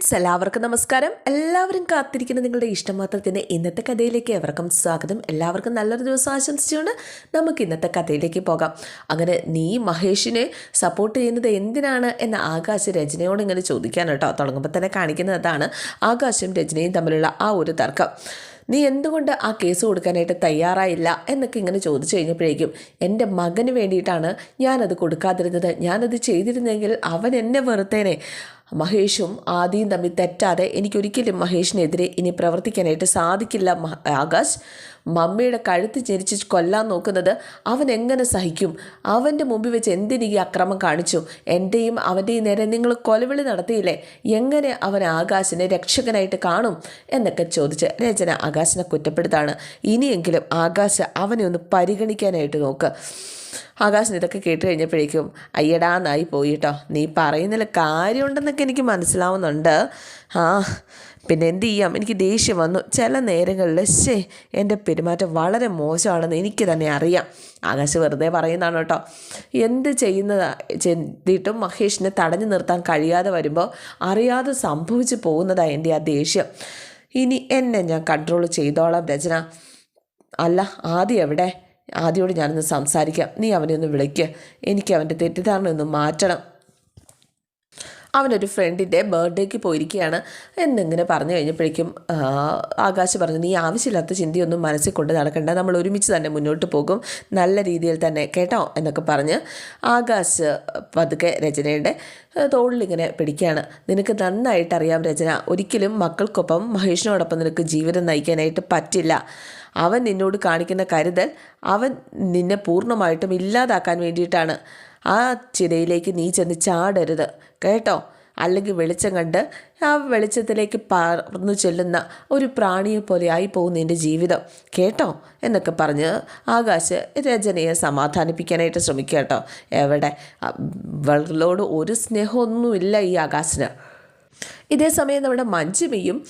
Friends എല്ലാവർക്കും നമസ്കാരം. എല്ലാവരും കാത്തിരിക്കുന്ന നിങ്ങളുടെ ഇഷ്ടം ഇഷ്ടമാത്രത്തിന്റെ ഇന്നത്തെ കഥയിലേക്ക് എവർക്കും സ്വാഗതം. എല്ലാവർക്കും നല്ലൊരു ദിവസം ആശംസിച്ചുകൊണ്ട് നമുക്ക് ഇന്നത്തെ കഥയിലേക്ക് പോകാം. അങ്ങനെ നീ മഹേഷിനെ സപ്പോർട്ട് ചെയ്യുന്നത് എന്തിനാണ് എന്ന ആകാശ് രചനയോട് ഇങ്ങനെ ചോദിക്കാൻ കേട്ടോ. തുടങ്ങുമ്പോൾ തന്നെ കാണിക്കുന്നത് അതാണ് ആകാശും രചനയും തമ്മിലുള്ള ആ ഒരു തർക്കം. നീ എന്തുകൊണ്ട് ആ കേസ് കൊടുക്കാനായിട്ട് തയ്യാറായില്ല എന്നൊക്കെ ഇങ്ങനെ ചോദിച്ചു കഴിഞ്ഞപ്പോഴേക്കും എന്റെ മകന് വേണ്ടിയിട്ടാണ് ഞാനത് കൊടുക്കാതിരുന്നത്. ഞാനത് ചെയ്തിരുന്നെങ്കിൽ അവൻ എന്നെ വെറുത്തേനെ. മഹേഷും ആദിയും തമ്മിൽ തെറ്റാതെ എനിക്കൊരിക്കലും മഹേഷിനെതിരെ ഇനി പ്രവർത്തിക്കാനായിട്ട് സാധിക്കില്ല ആകാശ്. മമ്മിയുടെ കഴുത്ത് ചരിച്ച് കൊല്ലാൻ നോക്കുന്നത് അവൻ എങ്ങനെ സഹിക്കും? അവന്റെ മുമ്പിൽ വെച്ച് എന്തിനീ അക്രമം കാണിച്ചു? എന്റെയും അവന്റെയും നേരെ നിങ്ങൾ കൊലവിളി നടത്തിയില്ലേ? എങ്ങനെ അവൻ ആകാശിനെ രക്ഷകനായിട്ട് കാണും? എന്നൊക്കെ ചോദിച്ച് രചന ആകാശിനെ കുറ്റപ്പെടുത്താണ്. ഇനിയെങ്കിലും ആകാശ് അവനെ ഒന്ന് പരിഗണിക്കാനായിട്ട് നോക്ക്. ആകാശിന് ഇതൊക്കെ കേട്ട് കഴിഞ്ഞപ്പോഴേക്കും അയ്യടാന്നായി പോയിട്ടോ നീ പറയുന്നതിൽ കാര്യമുണ്ടെന്നൊക്കെ എനിക്ക് മനസ്സിലാവുന്നുണ്ട്. ആ പിന്നെ എന്ത് ചെയ്യാം? എനിക്ക് ദേഷ്യം വന്നു. ചില നേരങ്ങളിൽ ശേ എന്റെ പെരുമാറ്റം വളരെ മോശമാണെന്ന് എനിക്ക് തന്നെ അറിയാം. ആകാശ് വെറുതെ പറയുന്നതാണ് കേട്ടോ എന്ത് ചെയ്യുന്നതാ? ചെയ്തിട്ടും മഹേഷിനെ തടഞ്ഞു നിർത്താൻ കഴിയാതെ വരുമ്പോൾ അറിയാതെ സംഭവിച്ചു പോകുന്നതാണ് എന്റെ ആ ദേഷ്യം. ഇനി എന്നെ ഞാൻ കൺട്രോൾ ചെയ്തോളാം രചന. അല്ല ആദ്യം എവിടെ? ആദ്യയോട് ഞാനൊന്ന് സംസാരിക്കാം. നീ അവനെ ഒന്ന് വിളിക്ക്. എനിക്ക് അവന്റെ തെറ്റിദ്ധാരണ ഒന്ന് മാറ്റണം. അവനൊരു ഫ്രണ്ടിന്റെ ബർത്ത്ഡേക്ക് പോയിരിക്കുകയാണ്. എന്നിങ്ങനെ പറഞ്ഞു കഴിഞ്ഞപ്പോഴേക്കും ആകാശ് പറഞ്ഞു നീ ആവശ്യമില്ലാത്ത ചിന്തയൊന്നും മനസ്സിൽ കൊണ്ട് നടക്കണ്ട. നമ്മൾ ഒരുമിച്ച് തന്നെ മുന്നോട്ട് പോകും. നല്ല രീതിയിൽ തന്നെ കേട്ടോ? എന്നൊക്കെ പറഞ്ഞ് ആകാശ് പതുക്കെ രചനയുടെ തോളിലിങ്ങനെ പിടിക്കുകയാണ്. നിനക്ക് നന്നായിട്ട് അറിയാം രചന. ഒരിക്കലും മക്കൾക്കൊപ്പം മഹേഷിനോടൊപ്പം നിനക്ക് ജീവിതം നയിക്കാനായിട്ട് പറ്റില്ല. അവൻ നിന്നോട് കാണിക്കുന്ന കരുതൽ അവൻ നിന്നെ പൂർണമായിട്ടും ഇല്ലാതാക്കാൻ വേണ്ടിയിട്ടാണ്. ആ ചിതയിലേക്ക് നീ ചെന്ന് ചാടരുത് കേട്ടോ? അല്ലെങ്കിൽ വെളിച്ചം കണ്ട് ആ വെളിച്ചത്തിലേക്ക് പറന്നു ചെല്ലുന്ന ഒരു പ്രാണിയെ പോലെ ആയി പോകും നിന്റെ ജീവിതം കേട്ടോ? എന്നൊക്കെ പറഞ്ഞ് ആകാശ് രചനയെ സമാധാനിപ്പിക്കാനായിട്ട് ശ്രമിക്കുക കേട്ടോ. എവിടെ? അവളോട് ഒരു സ്നേഹമൊന്നുമില്ല ഈ ആകാശിന്. ഇതേ സമയം നമ്മുടെ മഞ്ജുമയും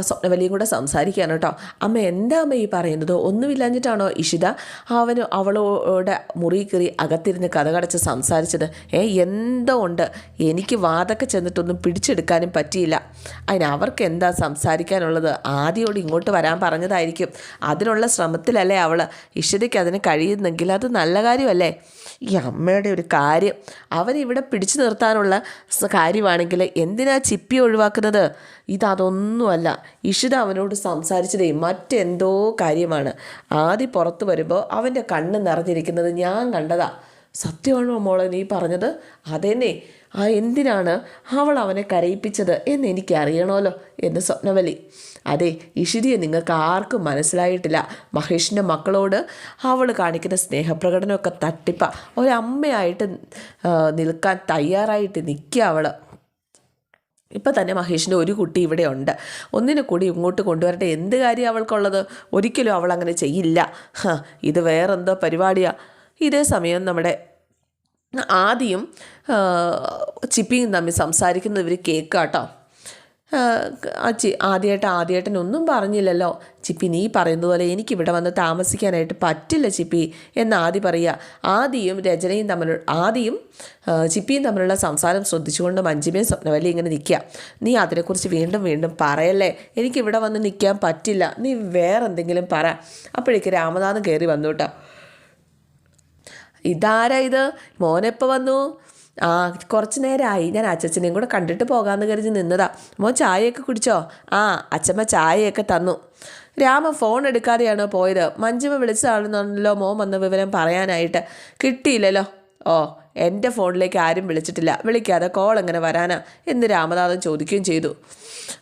സ്വപ്നവലിയും കൂടെ സംസാരിക്കുകയാണ് കേട്ടോ. അമ്മ എന്താ അമ്മ ഈ പറയുന്നത്? ഒന്നുമില്ലാഞ്ഞിട്ടാണോ ഇഷിത അവന് അവളോട് മുറി കയറി അകത്തിരുന്ന് കഥ കടച്ച് സംസാരിച്ചത്? ഏ എന്തോ ഉണ്ട്. എനിക്ക് വാതൊക്കെ ചെന്നിട്ടൊന്നും പിടിച്ചെടുക്കാനും പറ്റിയില്ല. അതിന് അവർക്ക് എന്താ സംസാരിക്കാനുള്ളത്? ആദ്യോട് ഇങ്ങോട്ട് വരാൻ പറഞ്ഞതായിരിക്കും. അതിനുള്ള ശ്രമത്തിലല്ലേ അവൾ ഇഷിതയ്ക്ക് അതിന് കഴിയുന്നെങ്കിൽ അത് നല്ല കാര്യമല്ലേ? ഈ അമ്മയുടെ ഒരു കാര്യം. അവനിവിടെ പിടിച്ചു നിർത്താനുള്ള കാര്യമാണെങ്കിൽ എന്തിനാ ചിപ്പി ഒഴിവാക്കുന്നത്? ഇതതൊന്നുമല്ല. ഇഷിത അവനോട് സംസാരിച്ചതേ മറ്റെന്തോ കാര്യമാണ്. ആദ്യം പുറത്ത് വരുമ്പോൾ അവന്റെ കണ്ണ് നിറഞ്ഞിരിക്കുന്നത് ഞാൻ കണ്ടതാ. സത്യമാണോ മോളെ നീ പറഞ്ഞത്? അതെന്നെ. ആ എന്തിനാണ് അവൾ അവനെ കരയിപ്പിച്ചത് എന്ന് എനിക്കറിയണമല്ലോ എന്ന് സ്വപ്നവലി. അതെ ഇഷിതിയെ നിങ്ങൾക്ക് ആർക്കും മനസ്സിലായിട്ടില്ല. മഹേഷിന്റെ മക്കളോട് അവൾ കാണിക്കുന്ന സ്നേഹപ്രകടനമൊക്കെ തട്ടിപ്പ. ഒരമ്മയായിട്ട് നിൽക്കാൻ തയ്യാറായിട്ട് നിൽക്കുക അവൾ ഇപ്പം തന്നെ മഹേഷിന്റെ ഒരു കുട്ടി ഇവിടെ ഉണ്ട്. ഒന്നിനെ കൂടി ഇങ്ങോട്ട് കൊണ്ടുവരട്ടെ. എന്ത് കാര്യം അവൾക്കുള്ളത്? ഒരിക്കലും അവൾ അങ്ങനെ ചെയ്യില്ല. ഇത് വേറെന്തോ പരിപാടിയാണ് ഇതേ സമയം നമ്മുടെ ആദ്യം ചിപ്പിയും തമ്മിൽ സംസാരിക്കുന്നത് ഇവർ കേൾക്കാട്ടോ ആ ചി ആദ്യമായിട്ട് ആദ്യമായിട്ടൻ ഒന്നും പറഞ്ഞില്ലല്ലോ. ചിപ്പി നീ പറയുന്നത് പോലെ എനിക്കിവിടെ വന്ന് താമസിക്കാനായിട്ട് പറ്റില്ല ചിപ്പി എന്ന് ആദ്യം പറയുക. ആദിയും രചനയും തമ്മിൽ ആദിയും ചിപ്പിയും തമ്മിലുള്ള സംസാരം ശ്രദ്ധിച്ചുകൊണ്ട് മഞ്ജിമയും സ്വപ്നവല്ലി ഇങ്ങനെ നിൽക്കുക. നീ അതിനെക്കുറിച്ച് വീണ്ടും വീണ്ടും പറയല്ലേ? എനിക്കിവിടെ വന്ന് നിൽക്കാൻ പറ്റില്ല. നീ വേറെന്തെങ്കിലും പറ. അപ്പോഴേക്ക് രാമനാഥൻ കയറി വന്നു കേട്ടോ. ഇതാരാ ഇത്? മോനെപ്പോൾ വന്നു? ആ കുറച്ച് നേരമായി ഞാൻ അച്ചച്ചനെയും കൂടെ കണ്ടിട്ട് പോകാമെന്ന് കരുതി നിന്നതാ. മോൻ ചായയൊക്കെ കുടിച്ചോ? ആ അച്ചമ്മ ചായയൊക്കെ തന്നു. രാമ ഫോൺ എടുക്കാതെയാണോ പോയത്? മഞ്ജുമ വിളിച്ചതാണെന്നല്ലോ മോൻ വന്ന വിവരം പറയാനായിട്ട്. കിട്ടിയില്ലല്ലോ. ഓ എന്റെ ഫോണിലേക്ക് ആരും വിളിച്ചിട്ടില്ല. വിളിക്കാതെ കോൾ എങ്ങനെ വരാനാ? എന്ന് രാമനാഥൻ ചോദിക്കുകയും ചെയ്തു.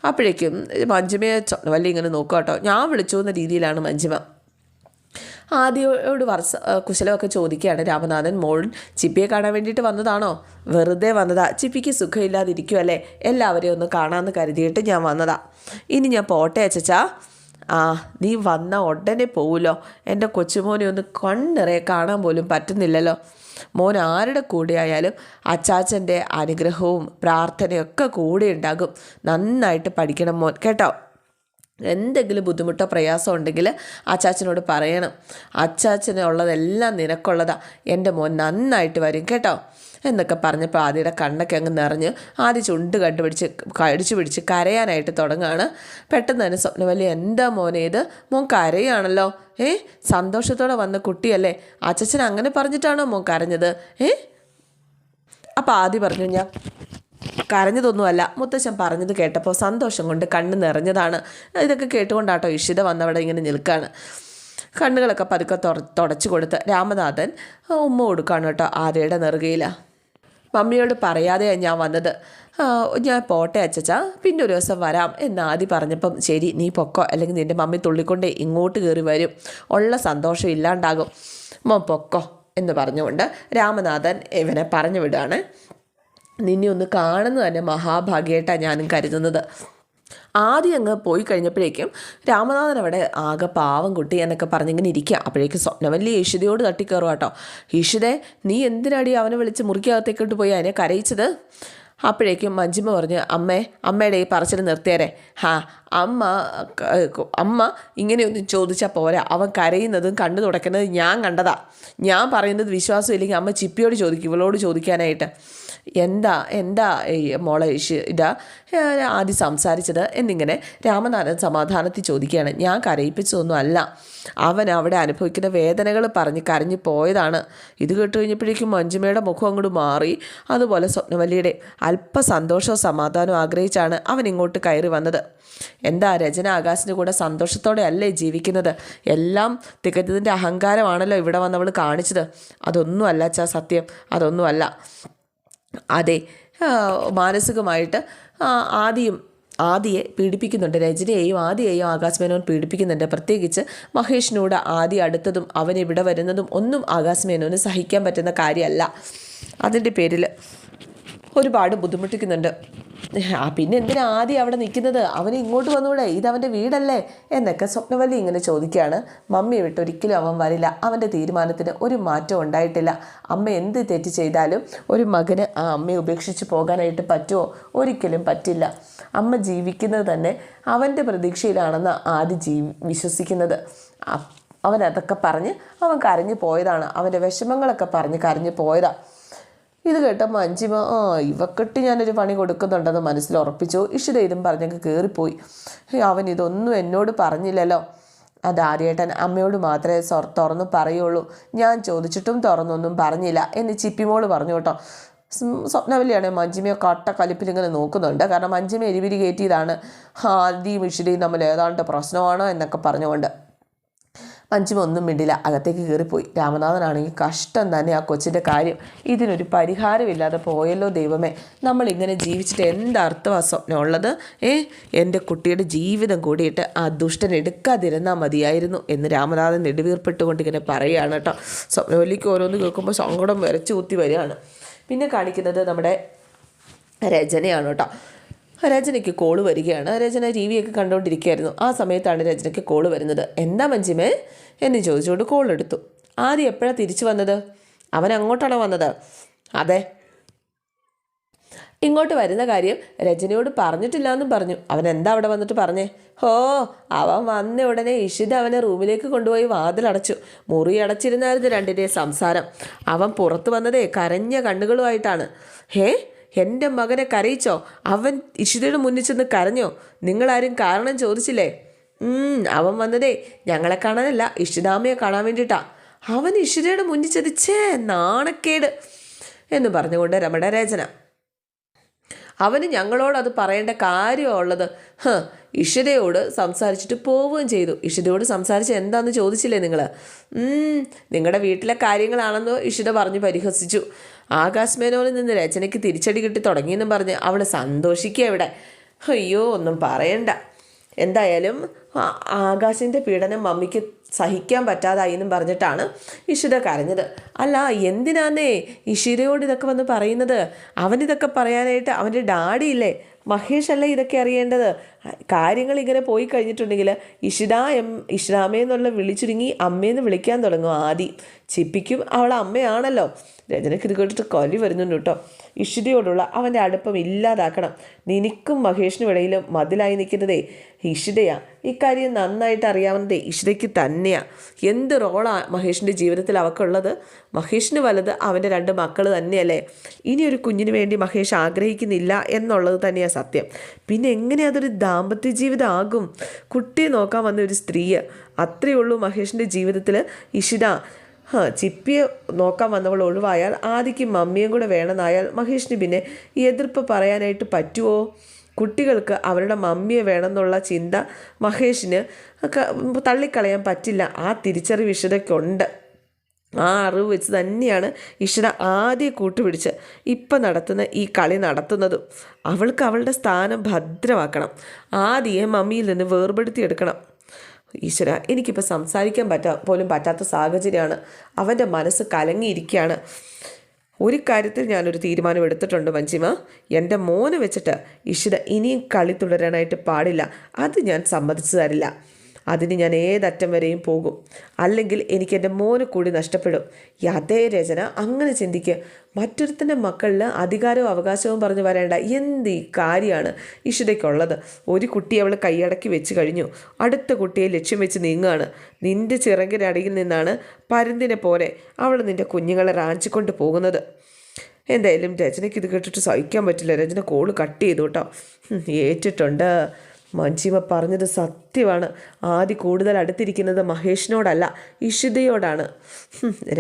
അപ്പോഴേക്കും മഞ്ജുമയെ വലിയ ഇങ്ങനെ നോക്കാം കേട്ടോ ഞാൻ വിളിച്ചു എന്ന രീതിയിലാണ് മഞ്ജുമ. ആദ്യയോട് വർഷ കുശലമൊക്കെ ചോദിക്കുകയാണ് രാമനാഥൻ. മോൾ ചിപ്പിയെ കാണാൻ വേണ്ടിയിട്ട് വന്നതാണോ? വെറുതെ വന്നതാ. ചിപ്പിക്ക് സുഖമില്ലാതിരിക്കുമല്ലേ എല്ലാവരെയും ഒന്ന് കാണാമെന്ന് കരുതിയിട്ട് ഞാൻ വന്നതാ. ഇനി ഞാൻ പോട്ടെ അച്ചച്ചാ ആ നീ വന്ന ഉടനെ പോവുമല്ലോ എന്റെ കൊച്ചുമോനെ ഒന്ന് കണ്ണിറയെ കാണാൻ പോലും പറ്റുന്നില്ലല്ലോ. മോൻ ആരുടെ കൂടെ ആയാലും അച്ചാച്ചന്റെ അനുഗ്രഹവും പ്രാർത്ഥനയൊക്കെ കൂടെ ഉണ്ടാകും. നന്നായിട്ട് പഠിക്കണം മോൻ. കേട്ടോ? എന്തെങ്കിലും ബുദ്ധിമുട്ടോ പ്രയാസമോ ഉണ്ടെങ്കിൽ അച്ചാച്ചനോട് പറയണം. അച്ചാച്ചന് ഉള്ളതെല്ലാം നിനക്കുള്ളതാ. എന്റെ മോൻ നന്നായിട്ട് വരും കേട്ടോ. എന്നൊക്കെ പറഞ്ഞപ്പോൾ ആദ്യയുടെ കണ്ണൊക്കെ അങ്ങ് നിറഞ്ഞ് ആദ്യ ചുണ്ട് കണ്ടുപിടിച്ച് കടിച്ചു പിടിച്ച് കരയാനായിട്ട് തുടങ്ങുകയാണ്. പെട്ടെന്ന് തന്നെ സ്വപ്നവല്ലി എന്താ മോനേത് മോൻ കരയാണല്ലോ ഏ? സന്തോഷത്തോടെ വന്ന കുട്ടിയല്ലേ. അച്ചച്ചൻ അങ്ങനെ പറഞ്ഞിട്ടാണോ മോൻ കരഞ്ഞത്? ഏ? അപ്പോൾ ആദ്യം പറഞ്ഞു ഞാൻ കരഞ്ഞതൊന്നുമല്ല. മുത്തശ്ശൻ പറഞ്ഞത് കേട്ടപ്പോൾ സന്തോഷം കൊണ്ട് കണ്ണ് നിറഞ്ഞതാണ്. ഇതൊക്കെ കേട്ടുകൊണ്ടാട്ടോ ഇഷിത വന്നവിടെ ഇങ്ങനെ നിൽക്കുകയാണ് കണ്ണുകളൊക്കെ പതുക്കെ തുറ തുടച്ചു കൊടുത്ത് രാമനാഥൻ ഉമ്മ കൊടുക്കുകയാണ് കേട്ടോ ആര്യയുടെ നെറുകയിലാണ് മമ്മിയോട് പറയാതെയാണ് ഞാൻ വന്നത്. ഞാൻ പോട്ടെ അച്ചച്ച പിന്നെ ഒരു ദിവസം വരാം എന്ന് ആദ്യം പറഞ്ഞപ്പം ശരി നീ പൊക്കോ അല്ലെങ്കിൽ നിന്റെ മമ്മി തുള്ളിക്കൊണ്ടേ ഇങ്ങോട്ട് കയറി വരും. ഉള്ള സന്തോഷം ഇല്ലാണ്ടാകും. മോൻ പൊക്കോ എന്ന് പറഞ്ഞുകൊണ്ട് രാമനാഥൻ ഇവനെ പറഞ്ഞു വിടുകയാണ് നിന്നെ ഒന്ന് കാണുന്നത് തന്നെ മഹാഭാഗ്യമായിട്ടാണ് ഞാനും കരുതുന്നത്. ആദ്യം അങ്ങ് പോയി കഴിഞ്ഞപ്പോഴേക്കും രാമനാഥൻ അവിടെ ആകെ പാവം കുട്ടി എന്നൊക്കെ പറഞ്ഞിങ്ങനെ ഇരിക്കുക. അപ്പോഴേക്കും സ്വപ്നവല്ലി ഈഷിതയോട് തട്ടിക്കയറുക കേട്ടോ ഈഷിതെ നീ എന്തിനാടി അവനെ വിളിച്ച് മുറിക്കകത്തേക്കോട്ട് പോയി അതിനെ കരയിച്ചത്? അപ്പോഴേക്കും മഞ്ജിമ പറഞ്ഞു അമ്മേ അമ്മയുടെ ഈ പറച്ചിൽ നിർത്തിയാരെ. ഹാ അമ്മ അമ്മ ഇങ്ങനെയൊന്നും ചോദിച്ചാൽ പോരാ. അവൻ കരയുന്നതും കണ്ടു തുടയ്ക്കുന്നതും ഞാൻ കണ്ടതാ. ഞാൻ പറയുന്നത് വിശ്വാസം ഇല്ലെങ്കിൽ അമ്മ ചിപ്പിയോട് ചോദിക്കും ഇവളോട് ചോദിക്കാനായിട്ട്. എന്താ എന്താ മോളെ ഇതാ ആദ്യം സംസാരിച്ചത് എന്നിങ്ങനെ രാമനാഥൻ സമാധാനത്തിൽ ചോദിക്കുകയാണ്. ഞാൻ കരയിപ്പിച്ചതൊന്നും അല്ല അവൻ അവിടെ അനുഭവിക്കുന്ന വേദനകൾ പറഞ്ഞ് കരഞ്ഞു പോയതാണ്. ഇത് കേട്ട് കഴിഞ്ഞപ്പോഴേക്കും മഞ്ജുമയുടെ മുഖം അങ്ങോട്ട് മാറി. അതുപോലെ സ്വപ്നവല്ലിയുടെ അല്പ സന്തോഷവും സമാധാനവും ആഗ്രഹിച്ചാണ് അവൻ ഇങ്ങോട്ട് കയറി വന്നത്. എന്താ രചന ആകാശിന്റെ കൂടെ സന്തോഷത്തോടെ അല്ലേ ജീവിക്കുന്നത്? എല്ലാം തികഞ്ഞതിന്റെ അഹങ്കാരമാണല്ലോ ഇവിടെ വന്നവൾ കാണിച്ചത്. അതൊന്നുമല്ല അച്ഛാ സത്യം. അതൊന്നുമല്ല. അതെ മാനസികമായിട്ട് ആദ്യം ആദിയും പീഡിപ്പിക്കുന്നുണ്ട്. രജനയെയും ആദിയെയും ആകാശ് മേനോൻ പീഡിപ്പിക്കുന്നുണ്ട്. പ്രത്യേകിച്ച് മഹേഷിനോട് ആദി അടുത്തതും അവനെ ഇവിടെ വരുന്നതും ഒന്നും ആകാശ് മേനോന് സഹിക്കാൻ പറ്റുന്ന കാര്യമല്ല. അതിന്റെ പേരിൽ ഒരുപാട് ബുദ്ധിമുട്ടിക്കുന്നുണ്ട്. ആ പിന്നെ എന്തിനാ ആദ്യം അവിടെ നിൽക്കുന്നത്? അവന് ഇങ്ങോട്ട് വന്നൂടെ ഇത് അവന്റെ വീടല്ലേ? എന്നൊക്കെ സ്വപ്നവല്ലി ഇങ്ങനെ ചോദിക്കുകയാണ്. മമ്മിയെ വിട്ട് ഒരിക്കലും അവൻ വരില്ല. അവന്റെ തീരുമാനത്തിന് ഒരു മാറ്റം ഉണ്ടായിട്ടില്ല. അമ്മ എന്ത് തെറ്റ് ചെയ്താലും ഒരു മകന് ആ അമ്മയെ ഉപേക്ഷിച്ച് പോകാനായിട്ട് പറ്റുമോ? ഒരിക്കലും പറ്റില്ല. അമ്മ ജീവിക്കുന്നത് തന്നെ അവന്റെ പ്രതീക്ഷയിലാണെന്ന് ആദ്യം ജീവി വിശ്വസിക്കുന്നത്. അവൻ അതൊക്കെ പറഞ്ഞ് അവൻ കരഞ്ഞു പോയതാണ്. അവന്റെ വിഷമങ്ങളൊക്കെ പറഞ്ഞ് കരഞ്ഞു പോയതാണ് ഇത് കേട്ടപ്പോൾ അഞ്ചിമ ആ ഇവക്കെട്ട് ഞാനൊരു പണി കൊടുക്കുന്നുണ്ടെന്ന് മനസ്സിൽ ഉറപ്പിച്ചു. ഇഷിതയിലും പറഞ്ഞൊക്കെ കയറിപ്പോയി അവൻ ഇതൊന്നും എന്നോട് പറഞ്ഞില്ലല്ലോ. അത് ആര്യേട്ടൻ അമ്മയോട് മാത്രമേ തുറന്നു പറയുള്ളൂ. ഞാൻ ചോദിച്ചിട്ടും തുറന്നൊന്നും പറഞ്ഞില്ല എന്ന് ചിപ്പിമോൾ പറഞ്ഞു കേട്ടോ. സ്വപ്നവല്ലിയാണ് മഞ്ജിമയെ കട്ട കലിപ്പിൽ ഇങ്ങനെ നോക്കുന്നുണ്ട്. കാരണം മഞ്ജിമ എരിവിരി കയറ്റിയതാണ്. ആദ്യം ഇഷിതയും തമ്മിൽ ഏതാണ്ട് പ്രശ്നമാണോ എന്നൊക്കെ പറഞ്ഞുകൊണ്ട്. മഞ്ജിമ ഒന്നും മിണ്ടില്ല. അകത്തേക്ക് കയറിപ്പോയി. രാമനാഥനാണെങ്കിൽ കഷ്ടം തന്നെ ആ കൊച്ചിന്റെ കാര്യം. ഇതിനൊരു പരിഹാരമില്ലാതെ പോയല്ലോ ദൈവമേ. നമ്മൾ ഇങ്ങനെ ജീവിച്ചിട്ട് എന്തർത്ഥമാണ് സ്വപ്നം ഉള്ളത് ഏ എന്റെ കുട്ടിയുടെ ജീവിതം കൂടിയിട്ട് ആ ദുഷ്ടൻ എടുക്കാതിരുന്നാൽ മതിയായിരുന്നു എന്ന് രാമനാഥൻ നെടുവീർപ്പെട്ടുകൊണ്ട് ഇങ്ങനെ പറയുകയാണ് കേട്ടോ. സ്വപ്നവല്ലിക്ക് ഓരോന്ന് കേൾക്കുമ്പോൾ സങ്കടം വരച്ചു ഊത്തി വരികയാണ്. പിന്നെ കാണിക്കുന്നത് നമ്മുടെ രചനയാണ് കേട്ടോ. രചനയ്ക്ക് കോൾ വരികയാണ്. രചന ടി വിയൊക്കെ കണ്ടുകൊണ്ടിരിക്കുകയായിരുന്നു ആ സമയത്താണ് രചനയ്ക്ക് കോൾ വരുന്നത്. എന്താ മഞ്ജിമേ? എന്ന് ചോദിച്ചുകൊണ്ട് കോൾ എടുത്തു. ആദ്യം എപ്പോഴാണ് തിരിച്ചു വന്നത്? അവൻ അങ്ങോട്ടാണോ വന്നത്? അതെ. ഇങ്ങോട്ട് വരുന്ന കാര്യം രജനിയോട് പറഞ്ഞിട്ടില്ല എന്നും പറഞ്ഞു. അവൻ എന്താ അവിടെ വന്നിട്ട് പറഞ്ഞേ? ഹോ അവൻ വന്ന ഉടനെ ഇഷിത അവനെ റൂമിലേക്ക് കൊണ്ടുപോയി വാതിലടച്ചു മുറി അടച്ചിരുന്നായിരുന്നു രണ്ടിന്റെ സംസാരം. അവൻ പുറത്തു വന്നതേ കരഞ്ഞ കണ്ണുകളുമായിട്ടാണ്. ഹേ എന്റെ മകനെ കരയിച്ചോ? അവൻ ഇഷിതയുടെ മുന്നിൽ ചെന്ന് കരഞ്ഞോ? നിങ്ങളാരും കാരണം ചോദിച്ചില്ലേ? അവൻ വന്നതേ ഞങ്ങളെ കാണാനല്ല ഇഷുദാമയെ കാണാൻ വേണ്ടിയിട്ടാ അവൻ ഇഷിതയുടെ മുന്നിൽ ചെതിച്ചേ നാണക്കേട് എന്ന് പറഞ്ഞുകൊണ്ട് രമണ അവന് അത് പറയേണ്ട കാര്യമുള്ളത്. ഹ ഇഷിതയോട് സംസാരിച്ചിട്ട് പോവുകയും ചെയ്തു. ഇഷിതയോട് സംസാരിച്ച് എന്താന്ന് ചോദിച്ചില്ലേ നിങ്ങൾ നിങ്ങളുടെ വീട്ടിലെ കാര്യങ്ങളാണെന്ന് ഇഷിത പറഞ്ഞ് പരിഹസിച്ചു. ആകാശ് മേനോനിൽ നിന്ന് രചനയ്ക്ക് തിരിച്ചടി കിട്ടി തുടങ്ങിയെന്നും പറഞ്ഞ് അവൾ സന്തോഷിക്കുക ഇവിടെ. അയ്യോ ഒന്നും പറയണ്ട. എന്തായാലും ആകാശിന്റെ പീഡനം മമ്മിക്ക് സഹിക്കാൻ പറ്റാതായി എന്നും പറഞ്ഞിട്ടാണ് ഇഷിത കരഞ്ഞത്. അല്ല എന്തിനാന്നേ ഇഷിതയോട് ഇതൊക്കെ വന്ന് പറയുന്നത്? അവനിതൊക്കെ പറയാനായിട്ട് അവന്റെ ഡാഡി ഇല്ലേ മഹേഷ് അല്ലേ ഇതൊക്കെ അറിയേണ്ടത്? കാര്യങ്ങൾ ഇങ്ങനെ പോയി കഴിഞ്ഞിട്ടുണ്ടെങ്കിൽ ഇഷിത എം ഇഷ്രാമയെന്നുള്ള വിളിച്ചുരുങ്ങി അമ്മയെന്ന് വിളിക്കാൻ തുടങ്ങും ആദി. ചിപ്പിക്കും അവൾ അമ്മയാണല്ലോ. രചനയ്ക്ക് ഇത് കേട്ടിട്ട് കൊലി വരുന്നുണ്ട് കേട്ടോ. ഇഷിതയോടുള്ള അവന്റെ അടുപ്പം ഇല്ലാതാക്കണം. നിനക്കും മഹേഷിനും ഇടയിൽ മതിലായി നിൽക്കുന്നതേ ഇഷിതയാ. ഇക്കാര്യം നന്നായിട്ട് അറിയാവുന്നതേ ഇഷിതയ്ക്ക് തന്നെയാണ് എന്ത് റോളാണ് മഹേഷിന്റെ ജീവിതത്തിൽ അവൾക്കുള്ളത് മഹേഷിന് വലുത് അവന്റെ രണ്ട് മക്കൾ തന്നെയല്ലേ? ഇനി ഒരു കുഞ്ഞിന് വേണ്ടി മഹേഷ് ആഗ്രഹിക്കുന്നില്ല എന്നുള്ളത് തന്നെയാണ് സത്യം. പിന്നെ എങ്ങനെ അതൊരു ദാമ്പത്യ ജീവിതം ആകും കുട്ടിയെ നോക്കാൻ വന്ന ഒരു സ്ത്രീ അത്രയേ ഉള്ളൂ മഹേഷിന്റെ ജീവിതത്തിൽ ഇഷിത ഹാ ചിപ്പിയെ നോക്കാൻ വന്നവൾ ഒഴിവായാൽ ആദിക്ക് മമ്മിയും കൂടെ വേണമെന്നായാൽ മഹേഷിന് പിന്നെ എതിർപ്പ് പറയാനായിട്ട് പറ്റുമോ കുട്ടികൾക്ക് അവരുടെ മമ്മിയെ വേണമെന്നുള്ള ചിന്ത മഹേഷിന് തള്ളിക്കളയാൻ പറ്റില്ല. ആ തിരിച്ചറിവ് ഇഷിതയ്ക്കുണ്ട്. ആ അറിവ് വെച്ച് തന്നെയാണ് ഇഷിത ആദ്യം കൂട്ടുപിടിച്ച് ഇപ്പം നടത്തുന്ന ഈ കളി നടത്തുന്നതും. അവൾക്ക് അവളുടെ സ്ഥാനം ഭദ്രമാക്കണം. ആദ്യം മമ്മിയിൽ നിന്ന് വേർപെടുത്തിയെടുക്കണം ഈശ്വര എനിക്കിപ്പോൾ സംസാരിക്കാൻ പറ്റാ പോലും പറ്റാത്ത സാഹചര്യമാണ്. അവന്റെ മനസ്സ് കലങ്ങിയിരിക്കുകയാണ്. ഒരു കാര്യത്തിൽ ഞാനൊരു തീരുമാനം എടുത്തിട്ടുണ്ട് മഞ്ജിമ. എന്റെ മോന് വെച്ചിട്ട് ഇഷിത ഇനിയും കളി തുടരാനായിട്ട് പാടില്ല. അത് ഞാൻ സമ്മതിച്ചു തരില്ല. അതിന് ഞാൻ ഏതറ്റം വരെയും പോകും. അല്ലെങ്കിൽ എനിക്ക് എന്റെ മോന് കൂടി നഷ്ടപ്പെടും. ഈ അതേ രചന അങ്ങനെ ചിന്തിക്കുക മറ്റൊരുത്തന്റെ മക്കളിൽ അധികാരവും അവകാശവും പറഞ്ഞു വരേണ്ട എന്ത് ഈ കാര്യമാണ് ഇഷിതയ്ക്കുള്ളത് ഒരു കുട്ടി അവൾ കൈയടക്കി വെച്ച് കഴിഞ്ഞു. അടുത്ത കുട്ടിയെ ലക്ഷ്യം വെച്ച് നീങ്ങുകയാണ് നിന്റെ ചിറകിനടിയിൽ നിന്നാണ് പരുന്തിനെ പോലെ അവൾ നിന്റെ കുഞ്ഞുങ്ങളെ റാഞ്ചിക്കൊണ്ട് പോകുന്നത്. എന്തായാലും രചനയ്ക്ക് ഇത് കേട്ടിട്ട് സഹിക്കാൻ പറ്റില്ല. രചന കോൾ കട്ട് ചെയ്തു കേട്ടോ. ഏറ്റിട്ടുണ്ട്. മഞ്ജിമ പറഞ്ഞത് സത്യമാണ്. ആദി കൂടുതൽ അടുത്തിരിക്കുന്നത് മഹേഷിനോടല്ല ഇഷിതയോടാണ്.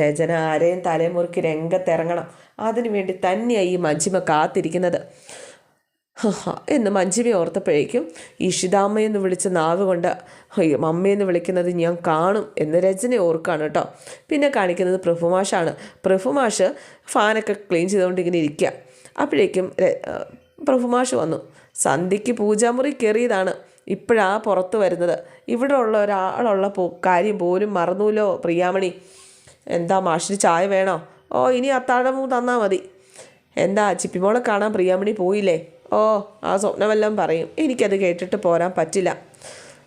രചന ആരെയും തലമുറുക്കി രംഗത്തിറങ്ങണം. അതിനു വേണ്ടി തന്നെയാണ് ഈ മഞ്ജിമ കാത്തിരിക്കുന്നത്. എന്ന് മഞ്ജിമ ഓർത്തപ്പോഴേക്കും ഇഷിതാമ്മയെന്ന് വിളിച്ച നാവ് കൊണ്ട് അമ്മയെന്ന് വിളിക്കുന്നത് ഞാൻ കാണും എന്ന് രചന ഓർക്കാണ് കേട്ടോ. പിന്നെ കാണിക്കുന്നത് പ്രഭുമാഷാണ്. പ്രഭുമാഷ് ഫാനൊക്കെ ക്ലീൻ ചെയ്തുകൊണ്ട് ഇങ്ങനെ ഇരിക്കുക അപ്പോഴേക്കും പ്രഭുമാഷ് വന്നു. സന്ധ്യയ്ക്ക് പൂജാമുറി കയറിയതാണ് ഇപ്പോഴാ പുറത്ത് വരുന്നത്. ഇവിടെ ഉള്ള ഒരാളുള്ള പോ കാര്യം പോലും മറന്നൂലോ പ്രിയാമണി? എന്താ മാഷിന് ചായ വേണോ? ഓ ഇനി അത്താഴമൂ തന്നാൽ മതി. എന്താ ചിപ്പിമോളെ കാണാൻ പ്രിയാമണി പോയില്ലേ? ഓ ആ സ്വപ്നമെല്ലാം പറയും. എനിക്കത് കേട്ടിട്ട് പോരാൻ പറ്റില്ല.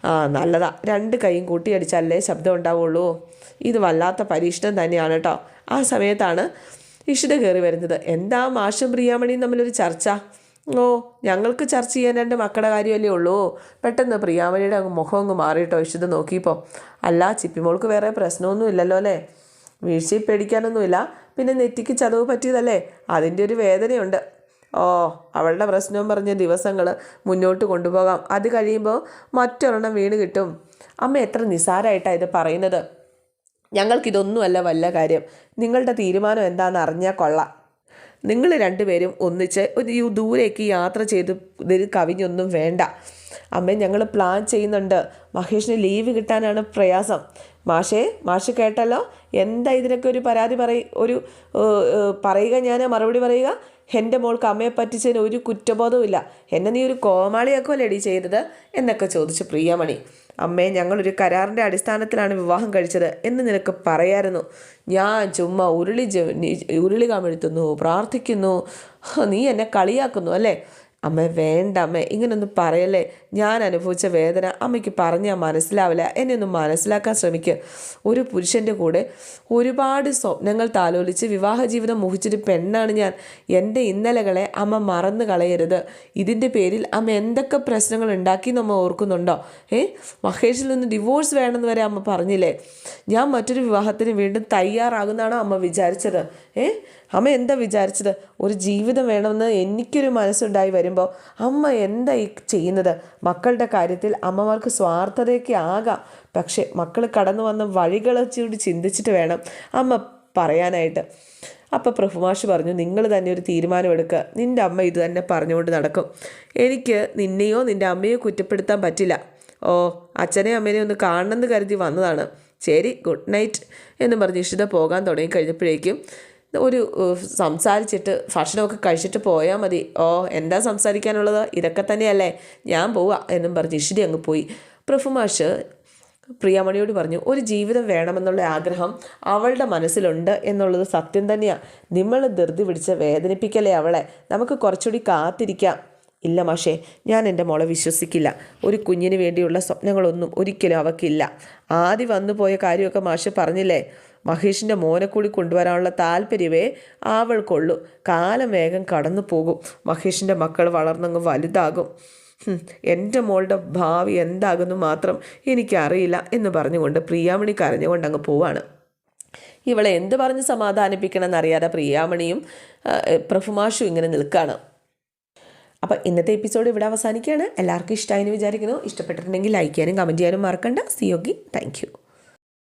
ആ നല്ലതാ. രണ്ട് കൈയും കൂട്ടിയടിച്ചല്ലേ ശബ്ദം ഉണ്ടാവുള്ളൂ. ഇത് വല്ലാത്ത പരീക്ഷണം തന്നെയാണ് കേട്ടോ. ആ സമയത്താണ് ഇഷിത കയറി വരുന്നത്. എന്താ മാഷും പ്രിയാമണിയും തമ്മിലൊരു ചർച്ച? ഓ ഞങ്ങൾക്ക് ചർച്ച ചെയ്യാൻ രണ്ട് മക്കളുടെ കാര്യമല്ലേ ഉള്ളൂ. പെട്ടെന്ന് പ്രിയാമണിയുടെ മുഖം അങ്ങ് മാറിയിട്ടോ വിശുദ്ധ നോക്കിയപ്പോൾ അല്ല ചിപ്പിമോൾക്ക് വേറെ പ്രശ്നമൊന്നും ഇല്ലല്ലോ അല്ലേ? വീഴ്ചയിൽ പേടിക്കാനൊന്നുമില്ല. പിന്നെ നെറ്റിക്ക് ചതവ് പറ്റിയതല്ലേ? അതിന്റെ ഒരു വേദനയുണ്ട്. ഓ അവളുടെ പ്രശ്നം പറഞ്ഞ ദിവസങ്ങൾ മുന്നോട്ട് കൊണ്ടുപോകാം. അത് കഴിയുമ്പോൾ മറ്റൊരെണ്ണം വീണ് കിട്ടും. അമ്മ എത്ര നിസാരമായിട്ടാണ് ഇത് പറയുന്നത്. ഞങ്ങൾക്കിതൊന്നുമല്ല വല്ല കാര്യം. നിങ്ങളുടെ തീരുമാനം എന്താണെന്ന് അറിഞ്ഞാൽ കൊള്ളാം. നിങ്ങൾ രണ്ടുപേരും ഒന്നിച്ച് ഒരു ദൂരേക്ക് യാത്ര ചെയ്ത് ഇതിൽ കവിഞ്ഞൊന്നും വേണ്ട. അമ്മേ ഞങ്ങൾ പ്ലാൻ ചെയ്യുന്നുണ്ട്. മഹേഷിന് ലീവ് കിട്ടാനാണ് പ്രയാസം. മാഷേ മാഷ് കേട്ടല്ലോ? എന്താ ഇതിനൊക്കെ ഒരു പരാതി പറയ ഒരു പറയുക ഞാൻ മറുപടി പറയുക? എന്റെ മോൾക്ക് അമ്മയെ പറ്റിച്ചതിന് ഒരു കുറ്റബോധവും എന്നെ നീ ഒരു കോമാളിയാക്കുമല്ലേടി ചെയ്തത്? എന്നൊക്കെ ചോദിച്ചു പ്രിയമണി. അമ്മേ ഞങ്ങളൊരു കരാറിന്റെ അടിസ്ഥാനത്തിലാണ് വിവാഹം കഴിച്ചത് എന്ന് നിനക്ക് പറയായിരുന്നു. ഞാൻ ചുമ്മാ ഉരുളി ഉരുളി കമിഴ്ത്തുന്നു പ്രാർത്ഥിക്കുന്നു. നീ എന്നെ കളിയാക്കുന്നു അല്ലേ? അമ്മ വേണ്ട അമ്മ ഇങ്ങനൊന്നും പറയല്ലേ. ഞാൻ അനുഭവിച്ച വേദന അമ്മയ്ക്ക് പറഞ്ഞാൽ മനസ്സിലാവില്ല. എന്നെ ഒന്ന് മനസ്സിലാക്കാൻ ശ്രമിക്കുക ഒരു പുരുഷന്റെ കൂടെ ഒരുപാട് സ്വപ്നങ്ങൾ താലോലിച്ച് വിവാഹ ജീവിതം മോഹിച്ചൊരു പെണ്ണാണ് ഞാൻ. എന്റെ ഇന്നലകളെ അമ്മ മറന്നു കളയരുത്. ഇതിന്റെ പേരിൽ അമ്മ എന്തൊക്കെ പ്രശ്നങ്ങൾ ഉണ്ടാക്കി നമ്മ ഓർക്കുന്നുണ്ടോ? ഏ? മഹേഷിൽ നിന്ന് ഡിവോഴ്സ് വേണമെന്ന് വരെ അമ്മ പറഞ്ഞില്ലേ? ഞാൻ മറ്റൊരു വിവാഹത്തിന് വീണ്ടും തയ്യാറാകുന്നതാണോ അമ്മ വിചാരിച്ചത്? ഏ? അമ്മ എന്താ വിചാരിച്ചത്? ഒരു ജീവിതം വേണമെന്ന് എനിക്കൊരു മനസ്സുണ്ടായി വരുമ്പോൾ അമ്മ എന്താ ഈ ചെയ്യുന്നത്? മക്കളുടെ കാര്യത്തിൽ അമ്മമാർക്ക് സ്വാർത്ഥതയൊക്കെ ആകാം. പക്ഷെ മക്കൾ കടന്നു വന്ന വഴികളെ ചൂടി ചിന്തിച്ചിട്ട് വേണം അമ്മ പറയാനായിട്ട്. അപ്പം പ്രഭുമാഷ് പറഞ്ഞു നിങ്ങൾ തന്നെ ഒരു തീരുമാനമെടുക്കുക നിന്റെ അമ്മ ഇത് തന്നെ പറഞ്ഞുകൊണ്ട് നടക്കും. എനിക്ക് നിന്നെയോ നിന്റെ അമ്മയോ കുറ്റപ്പെടുത്താൻ പറ്റില്ല. ഓ അച്ഛനെ അമ്മേനെ ഒന്ന് കാണണമെന്ന് കരുതി വന്നതാണ്. ശരി ഗുഡ് നൈറ്റ് എന്ന് പറഞ്ഞ് ഇഷിത പോകാൻ തുടങ്ങി കഴിഞ്ഞപ്പോഴേക്കും ഒരു സംസാരിച്ചിട്ട് ഭക്ഷണമൊക്കെ കഴിച്ചിട്ട് പോയാൽ മതി. ഓ എന്താ സംസാരിക്കാനുള്ളത്? ഇതൊക്കെ തന്നെയല്ലേ. ഞാൻ പോവുക എന്നും പറഞ്ഞ് ഇഷിത അങ്ങ് പോയി. പ്രഫുമാഷ് പ്രിയാമണിയോട് പറഞ്ഞു ഒരു ജീവിതം വേണമെന്നുള്ള ആഗ്രഹം അവളുടെ മനസ്സിലുണ്ട് എന്നുള്ളത് സത്യം തന്നെയാണ് നിങ്ങൾ ധൃതി പിടിച്ച് വേദനിപ്പിക്കലേ അവളെ. നമുക്ക് കുറച്ചുകൂടി കാത്തിരിക്കാം. ഇല്ല മാഷേ ഞാൻ എന്റെ മോളെ വിശ്വസിക്കില്ല. ഒരു കുഞ്ഞിന് വേണ്ടിയുള്ള സ്വപ്നങ്ങളൊന്നും ഒരിക്കലും അവക്കില്ല. ആദ്യം വന്നു പോയ കാര്യമൊക്കെ മാഷ് പറഞ്ഞില്ലേ? മഹേഷിന്റെ മോനെ കൂടി കൊണ്ടുവരാനുള്ള താല്പര്യമേ അവൾക്കുള്ളൂ. കാലം വേഗം കടന്നു പോകും. മഹേഷിന്റെ മക്കൾ വളർന്നങ്ങ് വലുതാകും. എന്റെ മോളുടെ ഭാവി എന്താകുന്നു മാത്രം എനിക്കറിയില്ല എന്ന് പറഞ്ഞുകൊണ്ട് പ്രിയാമണി കരഞ്ഞുകൊണ്ട് അങ്ങ് പോവാണ്. ഇവളെ എന്ത് പറഞ്ഞ് സമാധാനിപ്പിക്കണം എന്നറിയാതെ പ്രിയാമണിയും പ്രഭുമാഷും ഇങ്ങനെ നിൽക്കുകയാണ് അപ്പോൾ ഇന്നത്തെ എപ്പിസോഡ് ഇവിടെ അവസാനിക്കുകയാണ്. എല്ലാവർക്കും ഇഷ്ടമായി എന്ന് വിചാരിക്കുന്നു. ഇഷ്ടപ്പെട്ടിട്ടുണ്ടെങ്കിൽ ലൈക്ക് ചെയ്യാനും കമന്റ് ചെയ്യാനും മറക്കണ്ട. സിയോഗി താങ്ക്